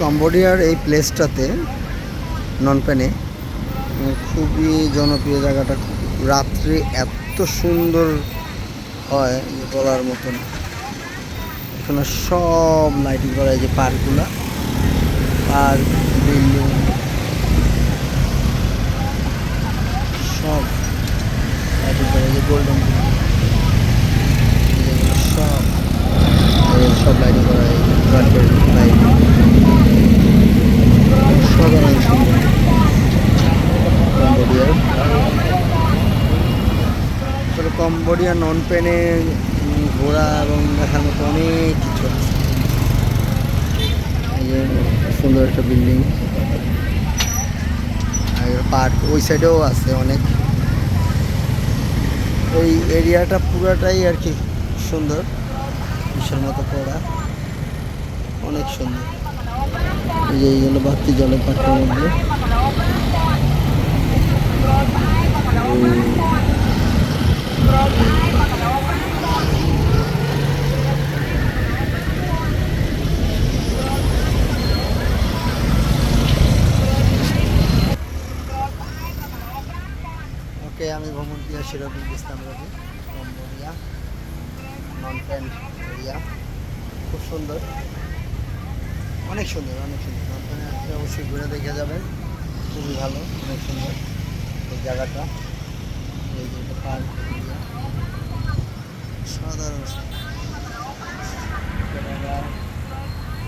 কম্বোডিয়ার এই প্লেসটাতে নন প্যানে খুবই জনপ্রিয় জায়গাটা রাত্রে এত সুন্দর হয় বলার মতন। এখানে সব লাইটিং করা, এই যে পার্কগুলা, পার্ক, বিল্ডিং, সব লাইটিং করা যে গোল্ডেন সব এই সব লাইটিং করা এই কাঠের লাইট সাধারণ সুন্দর কম্বোডিয়ার আসলে কম্বোডিয়া নন পেনে ঘোরা এবং দেখার মতো অনেক কিছু আছে। সুন্দর একটা বিল্ডিং। আর পার্ক ওই সাইডেও আছে অনেক। ওই এরিয়াটা পুরাটাই আর কি সুন্দর। বিশাল মতো করা। অনেক সুন্দর। এই যে হলো বাতি জলে পার্কের মধ্যে। আমি ভ্রমণ প্রিয়া Sirajul Islam Robi Cambodia mountain area. খুব সুন্দর। অনেক সুন্দর অনেক সুন্দর। মাউন্টেন অবশ্যই ঘুরে দেখে যাবেন। খুবই ভালো, অনেক সুন্দর জায়গাটা। এই যে পার্ক